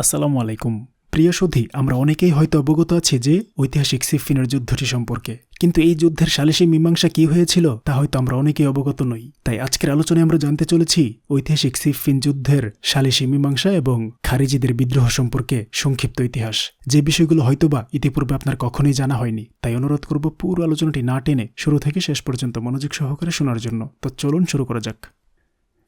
আসসালামু আলাইকুম। প্রিয় সুধী আমরা অনেকেই হয়তো অবগত আছি যে ঐতিহাসিক সিফিনের যুদ্ধটি সম্পর্কে। কিন্তু এই যুদ্ধের সালিসি মীমাংসা কি হয়েছিল, তা হয়তো আমরা অনেকেই অবগত নই। তাই আজকের আলোচনায় আমরা জানতে চলেছি ঐতিহাসিক সিফিন যুদ্ধের সালিসি মীমাংসা এবং খারিজিদের বিদ্রোহ সম্পর্কে সংক্ষিপ্ত ইতিহাস। যে বিষয়গুলো হয়তোবা ইতিপূর্বে আপনার কখনোই জানা হয়নি, তাই অনুরোধ করব পুরো আলোচনাটি না টেনে শুরু থেকে শেষ পর্যন্ত মনোযোগ সহকারে শোনার জন্য। তো চলুন শুরু করা যাক।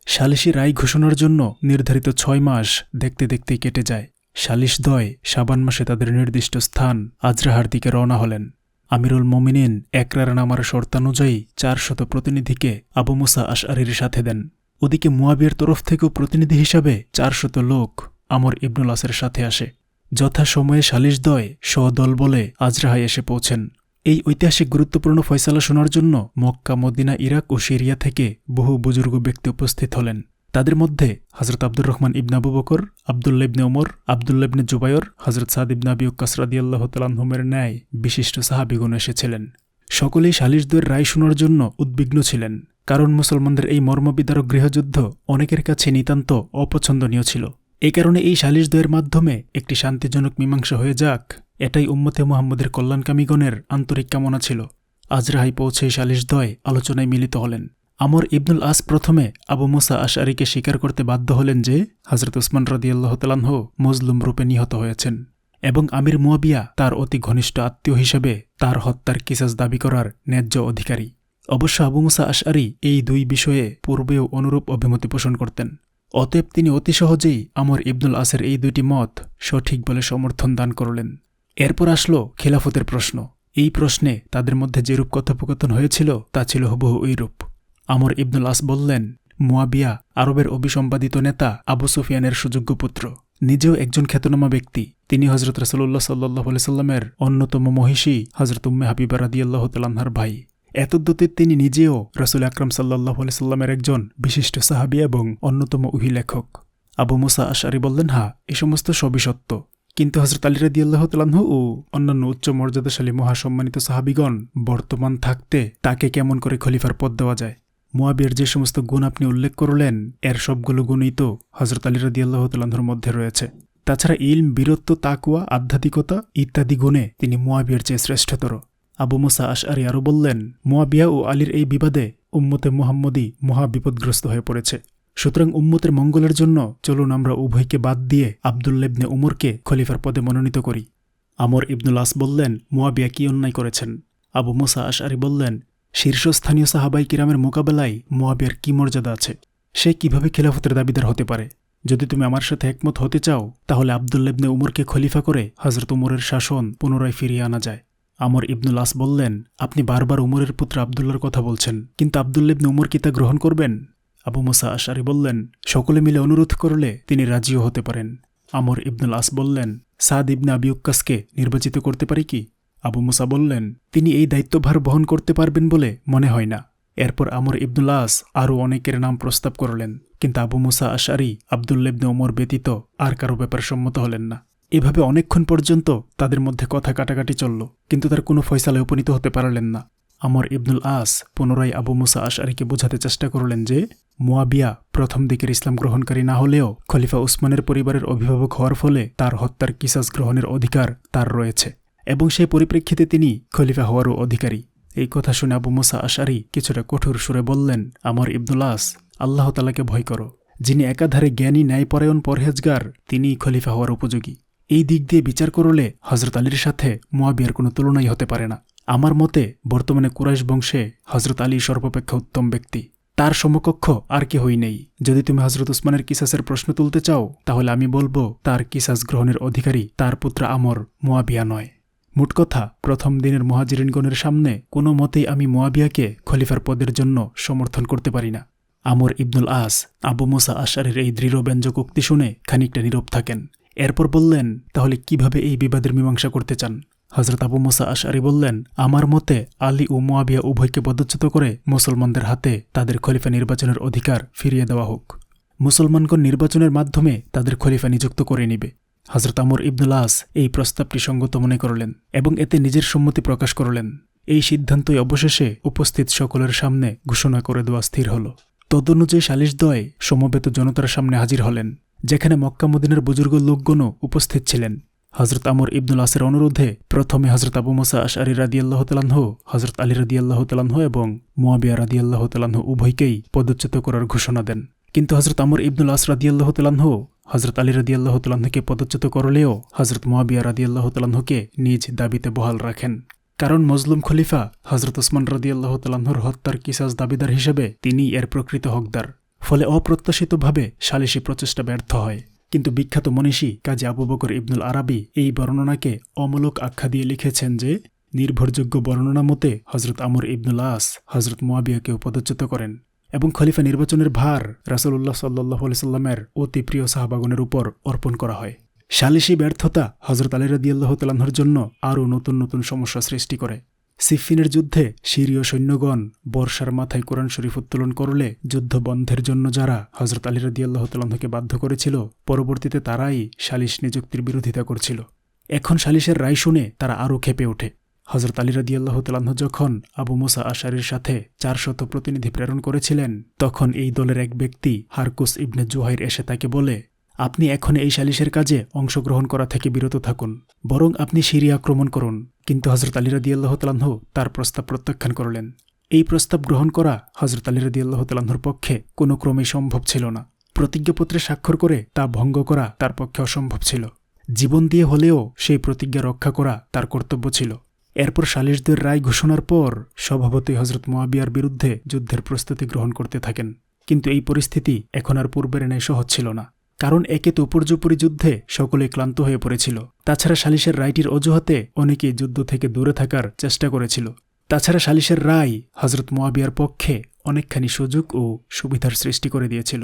সালিসি রায় ঘোষণার জন্য নির্ধারিত ছয় মাস দেখতে দেখতেই কেটে যায়। সালিশদ্বয় সাবান মাসে তাদের নির্দিষ্ট স্থান আজরাহার দিকে রওনা হলেন। আমিরুল মমিনিন একরার নামার শর্তানুযায়ী চারশত প্রতিনিধিকে আবু মুসা আশআরির সাথে দেন। ওদিকে মুয়াবিয়ার তরফ থেকেও প্রতিনিধি হিসাবে চারশত লোক আমর ইবনুল আসের সাথে আসে। যথাসময়ে সালিশদ্বয় স্বদল বলে আজরাহায় এসে পৌঁছেন। এই ঐতিহাসিক গুরুত্বপূর্ণ ফয়সালা শোনার জন্য মক্কা, মদিনা, ইরাক ও সিরিয়া থেকে বহু বুজুর্গ ব্যক্তি উপস্থিত হলেন। তাদের মধ্যে হজরত আব্দুর রহমান ইবনে আবু বকর আবদুল্লা ইবনে ওমর আবদুল্লা ইবনে জুবায়র হজরত সাদ ইবনে আবি কাসরাদি আল্লাহ তালাহুমের ন্যায় বিশিষ্ট সাহাবিগুণ এসেছিলেন। সকলেই সালিশদের রায় শোনার জন্য উদ্বিগ্ন ছিলেন, কারণ মুসলমানদের এই মর্মবিদারক গৃহযুদ্ধ অনেকের কাছে নিতান্ত অপছন্দনীয় ছিল। এই কারণে এই সালিশদ্বয়ের মাধ্যমে একটি শান্তিজনক মীমাংসা হয়ে যাক। এটাই উম্মতে মোহাম্মদের কল্যাণকামীগণের আন্তরিক কামনা ছিল। আজরাহাই পৌঁছে সালিশদ্বয় আলোচনায় মিলিত হলেন। আমর ইবনুল আস প্রথমে আবু মুসা আশারিকে স্বীকার করতে বাধ্য হলেন যে হজরত উসমান রদিয়াল্লাহ তালাহ মজলুম রূপে নিহত হয়েছেন এবং আমির মুয়াবিয়া তার অতি ঘনিষ্ঠ আত্মীয় হিসেবে তার হত্যার কিসাস দাবি করার ন্যায্য অধিকারী। অবশ্য আবু মুসা আশআরি এই দুই বিষয়ে পূর্বেও অনুরূপ অভিমতি পোষণ করতেন। অতএব তিনি অতি সহজেই আমর ইবনুল আসের এই দুইটি মত সঠিক বলে সমর্থন দান করলেন। এরপর আসলো খিলাফতের প্রশ্ন। এই প্রশ্নে তাদের মধ্যে যেরূপ কথোপকথন হয়েছিল, তা ছিল হুবহু ওইরূপ আমর ইবনুল আস বললেন, মুয়াবিয়া, আরবের অবিসম্পাদিত নেতা আবু সুফিয়ানের সুযোগ্য পুত্র। নিজেও একজন খ্যাতনামা ব্যক্তি। তিনি হজরত রসল্লাহ সাল্লাহ সাল্লামের অন্যতম মহিষী হজরত উম্মে হাবিবা রাদিয়াল্লাহ তাল্লাহার ভাই। এতদ্যুতে তিনি নিজেও রসুল আকরম সাল্লাহ সাল্লামের একজন বিশিষ্ট সাহাবি এবং অন্যতম উহি লেখক আবু মুসা আশারি বললেন হা এ সমস্ত সবই সত্য। কিন্তু হজরত আলী রাদিয়াল্লাহ তালাহু ও অন্যান্য উচ্চ মর্যাদাশালী মহাসম্মানিত সাহাবিগণ বর্তমান থাকতে তাকে কেমন করে খলিফার পদ দেওয়া যায়? মোয়াবিয়ার যে সমস্ত গুণ আপনি উল্লেখ করলেন, এর সবগুলো গুণই তো হজরত আলী রাদিয়াল্লাহ তালাহুর মধ্যে রয়েছে। তাছাড়া ইলম, বীরত্ব তাকুয়া আধ্যাত্মিকতা ইত্যাদি গুণে তিনি মোয়াবিয়ার চেয়ে শ্রেষ্ঠতর। আবু মুসা আশআরি আরও বললেন, মোয়াবিয়া ও আলীর এই বিবাদে উম্মতে মোহাম্মদী মহা বিপদগ্রস্ত হয়ে পড়েছে। সুতরাং উম্মতের মঙ্গলের জন্য চলুন আমরা উভয়কে বাদ দিয়ে আবদুল্লেবনে উমরকে খলিফার পদে মনোনীত করি। আমর ইবনুল আস বললেন, মোয়াবিয়া কি অন্যায় করেছেন? আবু মুসা আশআরি বললেন, শীর্ষস্থানীয় সাহাবাই কিরামের মোকাবেলায় মোয়াবিয়ার কি মর্যাদা আছে? সে কীভাবে খেলাফতের দাবিদার হতে পারে? যদি তুমি আমার সাথে একমত হতে চাও, তাহলে আবদুল্লেবনে উমরকে খলিফা করে হজরত উমরের শাসন পুনরায় ফিরিয়ে আনা যায়। আমর ইবনুল আস বললেন, আপনি বারবার উমরের পুত্র আবদুল্লার কথা বলছেন, কিন্তু আবদুল্লেবনে উমর কি তা গ্রহণ করবেন? আবু মুসা আশারি বললেন, সকলে মিলে অনুরোধ করলে তিনি রাজিও হতে পারেন। আমর ইবনুল আস বললেন, সাদ ইবনে আবিউক্কাসকে নির্বাচিত করতে পারি কি? আবু মুসা বললেন, তিনি এই দায়িত্বভার বহন করতে পারবেন বলে মনে হয় না। এরপর আমর ইবনুল আস আরও অনেকের নাম প্রস্তাব করলেন, কিন্তু আবু মুসা আশারি আবদুল্লেবনে ওমর ব্যতীত আর কারও ব্যাপার সম্মত হলেন না। এভাবে অনেকক্ষণ পর্যন্ত তাদের মধ্যে কথা কাটাকাটি চলল, কিন্তু তার কোনো ফয়সালায় উপনীত হতে পারলেন না। আমর ইবনুল আস পুনরায় আবু মুসা আশারিকে বোঝাতে চেষ্টা করলেন যে, মোয়াবিয়া প্রথম দিকের ইসলাম গ্রহণকারী না হলেও খলিফা উসমানের পরিবারের অভিভাবক হওয়ার ফলে তার হত্যার কিসাস গ্রহণের অধিকার তার রয়েছে এবং সেই পরিপ্রেক্ষিতে তিনি খলিফা হওয়ারও অধিকারী। এই কথা শুনে আবু মুসা আশারি কিছুটা কঠোর সুরে বললেন, আমর ইবনুল আস, আল্লাহ তালাকে ভয় করো। যিনি একাধারে জ্ঞানী, ন্যায়পরায়ণ, পরহেজগার তিনিই খলিফা হওয়ার উপযোগী। এই দিক দিয়ে বিচার করলে হজরত আলীর সাথে মোয়াবিয়ার কোনো তুলনাই হতে পারে না। আমার মতে, বর্তমানে কুরাইশ বংশে হজরত আলী সর্বাপেক্ষা উত্তম ব্যক্তি। তার সমকক্ষ আর কি কেহই নেই। যদি তুমি হজরত উসমানের কিসাসের প্রশ্ন তুলতে চাও, তাহলে আমি বলব, তার কিসাস গ্রহণের অধিকারী তার পুত্র আমর মোয়াবিয়া নয়। মোট কথা, প্রথম দিনের মহাজিরিনগণের সামনে কোনো মতেই আমি মোয়াবিয়াকে খলিফার পদের জন্য সমর্থন করতে পারি না। আমর ইবনুল আস, আবু মোসা আশারের এই দৃঢ় ব্যঞ্জক উক্তি শুনে খানিকটা নীরব থাকেন। এরপর বললেন, তাহলে কীভাবে এই বিবাদের মীমাংসা করতে চান? হজরত আবু মুসা আশারি বললেন, আমার মতে আলী ও মোয়াবিয়া উভয়কে পদচ্যুত করে মুসলমানদের হাতে তাদের খলিফা নির্বাচনের অধিকার ফিরিয়ে দেওয়া হোক। মুসলমানগণ নির্বাচনের মাধ্যমে তাদের খলিফা নিযুক্ত করে নিবে। হজরত আমর ইবনুল আস এই প্রস্তাবটি সঙ্গত মনে করলেন এবং এতে নিজের সম্মতি প্রকাশ করলেন। এই সিদ্ধান্তই অবশেষে উপস্থিত সকলের সামনে ঘোষণা করে দেওয়া স্থির হল। তদনুযায়ী সালিশদ্বয় সমবেত জনতার সামনে হাজির হলেন, যেখানে মক্কামুদ্দিনের বুজুর্গ লোকগণও উপস্থিত ছিলেন। হজরত আমর ইবনুল আসের অনুরোধে প্রথমে হজরত আবু মোসা আশআরি রাদিয়াল্লাহ তালাহ হজরত আলী রাদিয়াল্লাহ তালাহ এবং মুয়াবিয়া রাদিয়াল্লাহ তালাহ উভয়কেই পদচ্যুত করার ঘোষণা দেন। কিন্তু হজরত আমর ইবনুল আস রাদিয়াল্লাহ তালাহ হজরত আলী রাদিয়াল্লাহ তালাহকে পদচ্যুত করলেও হজরত মুয়াবিয়া রাদিয়াল্লাহ তালাহকে নিজ দাবিতে বহাল রাখেন। কারণ মজলুম খলিফা হজরত ওসমান রাদিয়াল্লাহ তালাহর হত্যার কিসাস দাবিদার হিসেবে তিনি এর প্রকৃত হকদার। ফলে অপ্রত্যাশিতভাবে সালিসি প্রচেষ্টা ব্যর্থ হয়। কিন্তু বিখ্যাত মনীষী কাজী আবু বকর ইবনুল আরাবি এই বর্ণনাকে অমূলক আখ্যা দিয়ে লিখেছেন যে, নির্ভরযোগ্য বর্ণনা মতে হজরত আমর ইবনুল আস হজরত মোয়াবিয়াকেও পদচ্যুত করেন এবং খলিফা নির্বাচনের ভার রাসুল্লাহ সাল্লাহ সাল্লামের অতি প্রিয় সাহাবাগনের উপর অর্পণ করা হয়। সালিসি ব্যর্থতা হজরত আলী রাদিয়াল্লাহ তালাহর জন্য আরও নতুন নতুন সমস্যা সৃষ্টি করে। সিফিনের যুদ্ধে সিরীয় সৈন্যগণ বর্ষার মাথায় কোরআন শরীফ উত্তোলন করলে যুদ্ধ বন্ধের জন্য যারা হজরত আলী রাদিয়াল্লাহ তালাহকে বাধ্য করেছিল, পরবর্তীতে তারাই সালিশ নিযুক্তির বিরোধিতা করছিল। এখন সালিশের রায় শুনে তারা আরও খেপে ওঠে। হজরত আলী রাদিয়াল্লাহ তালাহ যখন আবু মুসা আশারির সাথে চারশত প্রতিনিধি প্রেরণ করেছিলেন, তখন এই দলের এক ব্যক্তি হারকুস ইবনে জুহাইর এসে তাকে বলে, আপনি এখন এই সালিশের কাজে অংশগ্রহণ করা থেকে বিরত থাকুন, বরং আপনি সিরিয়া আক্রমণ করুন। কিন্তু হজরত আলী রাদিয়াল্লাহ তালাহ তার প্রস্তাব প্রত্যাখ্যান করলেন। এই প্রস্তাব গ্রহণ করা হজরত আলী রাদিয়াল্লাহ তালাহর পক্ষে কোনো ক্রমেই সম্ভব ছিল না। প্রতিজ্ঞাপত্রে স্বাক্ষর করে তা ভঙ্গ করা তার পক্ষে অসম্ভব ছিল। জীবন দিয়ে হলেও সেই প্রতিজ্ঞা রক্ষা করা তার কর্তব্য ছিল। এরপর সালিশদের রায় ঘোষণার পর স্বভাবতই হজরত মোয়াবিয়ার বিরুদ্ধে যুদ্ধের প্রস্তুতি গ্রহণ করতে থাকেন। কিন্তু এই পরিস্থিতি এখন আর পূর্বের ন্যায় সহজ ছিল না। কারণ একে তো উপর্যুপরি যুদ্ধে সকলে ক্লান্ত হয়ে পড়েছিল। তাছাড়া সালিশের রায়টির অজুহাতে অনেকেই যুদ্ধ থেকে দূরে থাকার চেষ্টা করেছিল। তাছাড়া সালিশের রায় হজরত মোয়াবিয়ার পক্ষে অনেকখানি সুযোগ ও সুবিধার সৃষ্টি করে দিয়েছিল।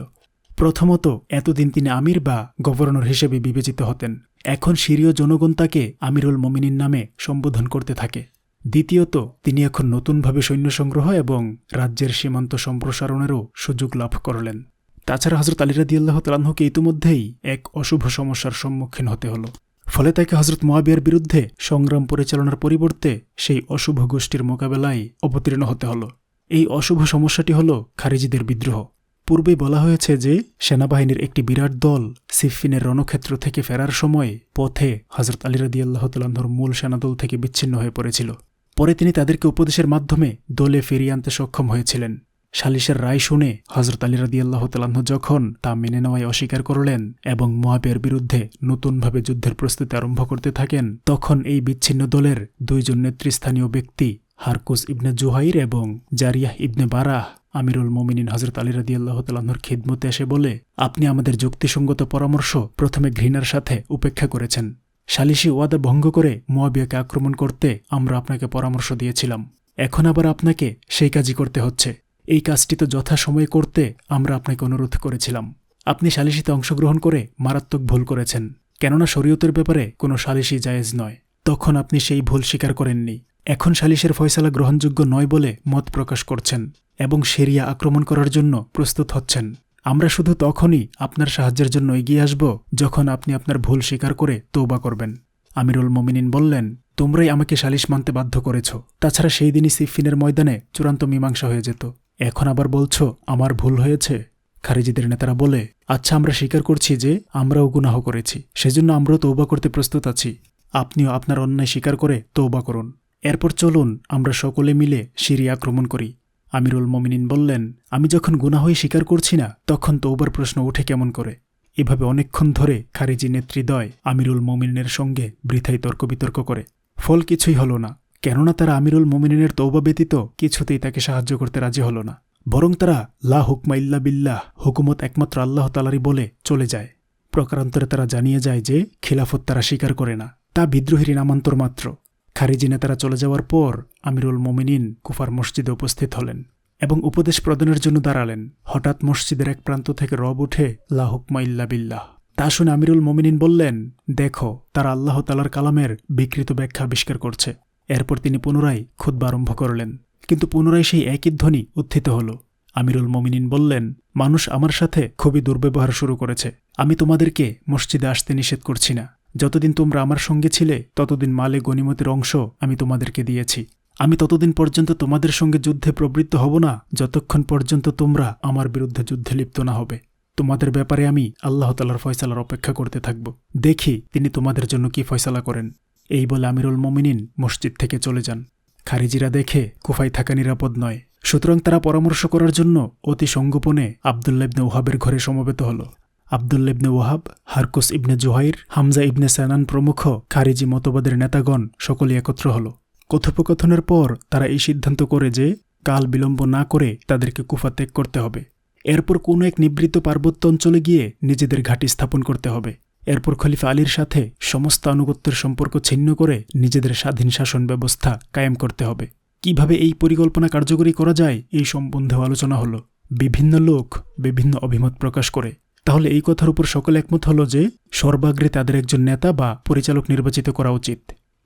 প্রথমত, এতদিন তিনি আমির বা গভর্নর হিসেবে বিবেচিত হতেন। এখন সিরীয় জনগণ তাকে আমিরুল মমিনিন নামে সম্বোধন করতে থাকে। দ্বিতীয়ত, তিনি এখন নতুনভাবে সৈন্য সংগ্রহ এবং রাজ্যের সীমান্ত সম্প্রসারণেরও সুযোগ লাভ করলেন। তাছাড়া হজরত আলিরাদিয়াল্লাহ তালাহকে ইতিমধ্যেই এক অশুভ সমস্যার সম্মুখীন হতে হল। ফলে তাকে হজরত মোয়াবিয়ার বিরুদ্ধে সংগ্রাম পরিচালনার পরিবর্তে সেই অশুভ গোষ্ঠীর মোকাবেলায় অবতীর্ণ হতে হল। এই অশুভ সমস্যাটি হল খারিজিদের বিদ্রোহ। পূর্বে বলা হয়েছে যে, সেনাবাহিনীর একটি বিরাট দল সিফিনের রণক্ষেত্র থেকে ফেরার সময় পথে হজরত আলিরাদিয়াল্লাহ তালাহর মূল সেনাদল থেকে বিচ্ছিন্ন হয়ে পড়েছিল। পরে তিনি তাদেরকে উপদেশের মাধ্যমে দলে ফিরিয়ে আনতে সক্ষম হয়েছিলেন। সালিশের রায় শুনে হজরত আলী রাদিয়াল্লাহ তালাহ যখন তা মেনে নেওয়ায় অস্বীকার করলেন এবং মোয়াবের বিরুদ্ধে নতুনভাবে যুদ্ধের প্রস্তুতি আরম্ভ করতে থাকেন, তখন এই বিচ্ছিন্ন দলের দুইজন নেতৃস্থানীয় ব্যক্তি হারকুস ইবনে জুহাইর এবং জারিয়াহ ইবনে বারাহ, আমিরুল মোমিনিন হজরত আলী রাদিয়াল্লাহ তালাহর খিদমতে এসে বলে, আপনি আমাদের যুক্তিসঙ্গত পরামর্শ প্রথমে ঘৃণার সাথে উপেক্ষা করেছেন। সালিশি ওয়াদা ভঙ্গ করে মোয়াবিয়াকে আক্রমণ করতে আমরা আপনাকে পরামর্শ দিয়েছিলাম। এখন আবার আপনাকে সেই কাজই করতে হচ্ছে। এই কাজটি তো যথাসময়ে করতে আমরা আপনাকে অনুরোধ করেছিলাম। আপনি সালিশিতে অংশগ্রহণ করে মারাত্মক ভুল করেছেন। কেননা শরীয়তের ব্যাপারে কোনো সালিশি জায়েজ নয়। তখন আপনি সেই ভুল স্বীকার করেননি। এখন সালিশের ফয়সালা গ্রহণযোগ্য নয় বলে মত প্রকাশ করছেন এবং সেরিয়া আক্রমণ করার জন্য প্রস্তুত হচ্ছেন। আমরা শুধু তখনই আপনার সাহায্যের জন্য এগিয়ে আসব যখন আপনি আপনার ভুল স্বীকার করে তৌবা করবেন। আমিরুল মমিনিন বললেন, তোমরাই আমাকে সালিশ মানতে বাধ্য করেছ। তাছাড়া সেই দিনই সিফিনের ময়দানে চূড়ান্ত মীমাংসা হয়ে যেত। এখন আবার বলছ, আমার ভুল হয়েছে? খারিজিদের নেতারা বলে আচ্ছা আমরা স্বীকার করছি যে আমরাও গুনাহ করেছি, সেজন্য আমরাও তৌবা করতে প্রস্তুত আছি। আপনিও আপনার অন্যায় স্বীকার করে তৌবা করুন। এরপর চলুন, আমরা সকলে মিলে সিরিয়া আক্রমণ করি। আমিরুল মমিনিন বললেন, আমি যখন গুনাহই স্বীকার করছি না, তখন তৌবার প্রশ্ন উঠে কেমন করে? এভাবে অনেকক্ষণ ধরে খারিজি নেতৃদয় আমিরুল মমিনের সঙ্গে বৃথাই তর্ক বিতর্ক করে। ফল কিছুই হল না। কেননা তারা আমিরুল মোমিনের তৌবা ব্যতীত কিছুতেই তাকে সাহায্য করতে রাজি হল না। বরং তারা লা হুকমা ইল্লা বিল্লাহ, হুকুমত একমাত্র আল্লাহ তালারি বলে চলে যায়। প্রকারান্তরে তারা জানিয়ে যায় যে, খিলাফত তারা স্বীকার করে না। তা বিদ্রোহীর নামান্তর মাত্র। খারিজি নেতারা চলে যাওয়ার পর আমিরুল মোমিনিন কুফার মসজিদে উপস্থিত হলেন এবং উপদেশ প্রদানের জন্য দাঁড়ালেন। হঠাৎ মসজিদের এক প্রান্ত থেকে রব উঠে, লা হুকমা ইল্লা বিল্লাহ। তা শুনে আমিরুল মোমিনিন বললেন, দেখো, তারা আল্লাহ তালার কালামের বিকৃত ব্যাখ্যা আবিষ্কার করছে। এরপর তিনি পুনরায় খুদ্া আরম্ভ করলেন। কিন্তু পুনরায় সেই একই ধ্বনি উত্থিত হল। আমিরুল মমিনিন বললেন, মানুষ আমার সাথে খুবই দুর্ব্যবহার শুরু করেছে। আমি তোমাদেরকে মসজিদে আসতে নিষেধ করছি না। যতদিন তোমরা আমার সঙ্গে ছিলে, ততদিন মালে গণিমতের অংশ আমি তোমাদেরকে দিয়েছি। আমি ততদিন পর্যন্ত তোমাদের সঙ্গে যুদ্ধে প্রবৃত্ত হব না, যতক্ষণ পর্যন্ত তোমরা আমার বিরুদ্ধে যুদ্ধে লিপ্ত না হবে। তোমাদের ব্যাপারে আমি আল্লাহ তালার ফয়সালার অপেক্ষা করতে থাকব। দেখি তিনি তোমাদের জন্য কি ফয়সালা করেন। এই বলে আমিরুল মমিনিন মসজিদ থেকে চলে যান। খারিজিরা দেখে কুফায় থাকা নিরাপদ নয়। সুতরাং তারা পরামর্শ করার জন্য অতি সঙ্গোপনে আবদুল্লা ইবনে ওহাবের ঘরে সমবেত হল। আবদুল্লা ইবনে ওয়াহাব হারকুস ইবনে জোহাইর, হামজা ইবনে সানান প্রমুখ খারিজি মতবাদের নেতাগণ সকলে একত্র হল। কথোপকথনের পর তারা এই সিদ্ধান্ত করে যে কাল বিলম্ব না করে তাদেরকে কুফা ত্যাগ করতে হবে। এরপর কোনো এক নিবৃত পার্বত্য অঞ্চলে গিয়ে নিজেদের ঘাঁটি স্থাপন করতে হবে। এরপর খলিফা আলীর সাথে সমস্ত আনুগত্যের সম্পর্ক ছিন্ন করে নিজেদের স্বাধীন শাসন ব্যবস্থা কায়েম করতে হবে। কীভাবে এই পরিকল্পনা কার্যকরী করা যায়, এই সম্বন্ধেও আলোচনা হলো। বিভিন্ন লোক বিভিন্ন অভিমত প্রকাশ করে। তাহলে এই কথার উপর সকলে একমত হলো যে, সর্বাগ্রে তাদের একজন নেতা বা পরিচালক নির্বাচিত করা উচিত।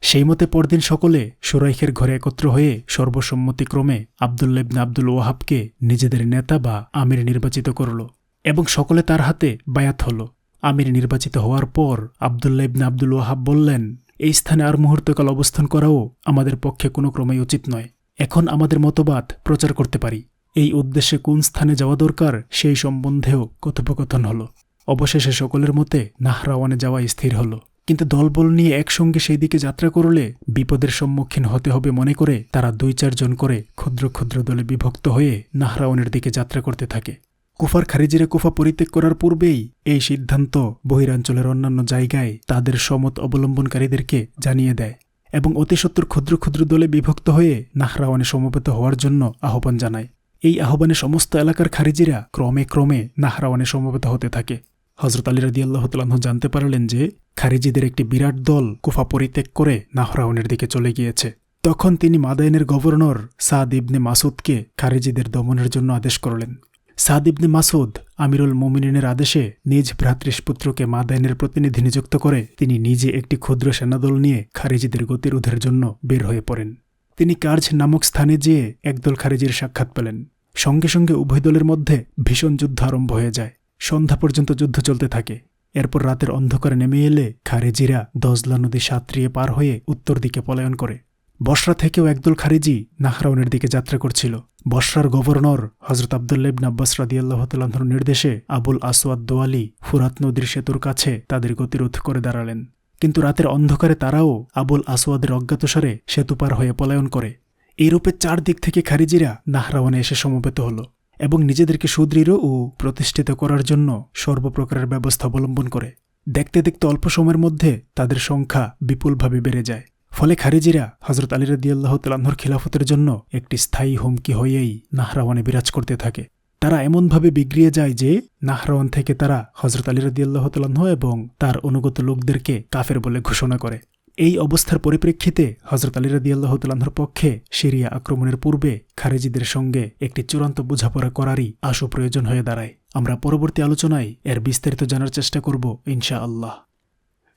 সেই মতে পরদিন সকলে সুরাইখের ঘরে একত্র হয়ে সর্বসম্মতিক্রমে আবদুল্লেবনে আব্দুল ওয়াহাবকে নিজেদের নেতা বা আমির নির্বাচিত করল এবং সকলে তার হাতে বায়াত হল। আমির নির্বাচিত হওয়ার পর আবদুল্লা ইবনে আব্দুল ওয়াহাব বললেন, এই স্থানে আর মুহূর্তকাল অবস্থান করাও আমাদের পক্ষে কোনো ক্রমেই উচিত নয়। এখন আমাদের মতবাদ প্রচার করতে পারি। এই উদ্দেশ্যে কোন স্থানে যাওয়া দরকার সেই সম্বন্ধেও কথোপকথন হল। অবশেষে সকলের মতে নাহরাওয়ানে যাওয়া স্থির হল। কিন্তু দলবল নিয়ে একসঙ্গে সেই দিকে যাত্রা করলে বিপদের সম্মুখীন হতে হবে মনে করে তারা দুই চারজন করে ক্ষুদ্র ক্ষুদ্র দলে বিভক্ত হয়ে নাহরাওয়ানের দিকে যাত্রা করতে থাকে। কুফার খারিজিরা কুফা পরিত্যাগ করার পূর্বেই এই সিদ্ধান্ত বহিরাঞ্চলের অন্যান্য জায়গায় তাদের সমত অবলম্বনকারীদেরকে জানিয়ে দেয় এবং অতি সত্তর ক্ষুদ্র ক্ষুদ্র দলে বিভক্ত হয়ে নাহরাওয়ানে সমবেত হওয়ার জন্য আহ্বান জানায়। এই আহ্বানে সমস্ত এলাকার খারিজিরা ক্রমে ক্রমে নাহরাওয়ানে সমবেত হতে থাকে। হজরত আলী রাদি আল্লাহ তালাহ জানতে পারলেন যে খারিজিদের একটি বিরাট দল কুফা পরিত্যাগ করে নাহরাওয়ানের দিকে চলে গিয়েছে। তখন তিনি মাদাইনের গভর্নর সাদ ইবনে মাসুদকে খারিজিদের দমনের জন্য আদেশ করলেন। সাদ ইবনে মাসুদ আমিরুল মোমিনের আদেশে নিজ ভ্রাতৃষ্পুত্রকে মাদাইনের প্রতিনিধি নিযুক্ত করে তিনি নিজে একটি ক্ষুদ্র সেনাদল নিয়ে খারিজিদের গতিরোধের জন্য বের হয়ে পড়েন। তিনি কার্জ নামক স্থানে যেয়ে একদল খারিজির সাক্ষাৎ পেলেন। সঙ্গে সঙ্গে উভয় দলের মধ্যে ভীষণ যুদ্ধ আরম্ভ হয়ে যায়। সন্ধ্যা পর্যন্ত যুদ্ধ চলতে থাকে। এরপর রাতের অন্ধকারে নেমে এলে খারেজিরা দজলা নদী সাঁতরিয়ে পার হয়ে উত্তর দিকে পলায়ন করে। বসরা থেকেও একদল খারিজি নাহরাউনের দিকে যাত্রা করছিল। বসরার গভর্নর হজরত আবদুল্লাহ ইবনে আব্বাস রাদিয়াল্লাহ তাল্লাহর নির্দেশে আবুল আসওয়াদ দোয়ালি ফুরাত নদীর সেতুর কাছে তাদের গতিরোধ করে দাঁড়ালেন। কিন্তু রাতের অন্ধকারে তারাও আবুল আসওয়াদের অজ্ঞাতসারে সেতু পার হয়ে পলায়ন করে। এইরূপে চারদিক থেকে খারিজিরা নাহরাওয়ানে এসে সমবেত হল এবং নিজেদেরকে সুদৃঢ় ও প্রতিষ্ঠিত করার জন্য সর্বপ্রকারের ব্যবস্থা অবলম্বন করে। দেখতে দেখতে অল্প সময়ের মধ্যে তাদের সংখ্যা বিপুলভাবে বেড়ে যায়। ফলে খারিজিরা হজরত আলী রাদিয়াল্লাহ তালাহর খিলাফতের জন্য একটি স্থায়ী হুমকি হয়েই নাহরাওয়ানে বিরাজ করতে থাকে। তারা এমনভাবে বিগড়িয়ে যায় যে নাহরাওয়ান থেকে তারা হজরত আলী রাদিয়াল্লাহ তালাহ এবং তার অনুগত লোকদেরকে কাফের বলে ঘোষণা করে। এই অবস্থার পরিপ্রেক্ষিতে হজরত আলী রাদিয়াল্লাহ তালাহর পক্ষে সিরিয়া আক্রমণের পূর্বে খারেজিদের সঙ্গে একটি চূড়ান্ত বোঝাপড়া করারই আশু প্রয়োজন হয়ে দাঁড়ায়। আমরা পরবর্তী আলোচনায় এর বিস্তারিত জানার চেষ্টা করব ইনশা আল্লাহ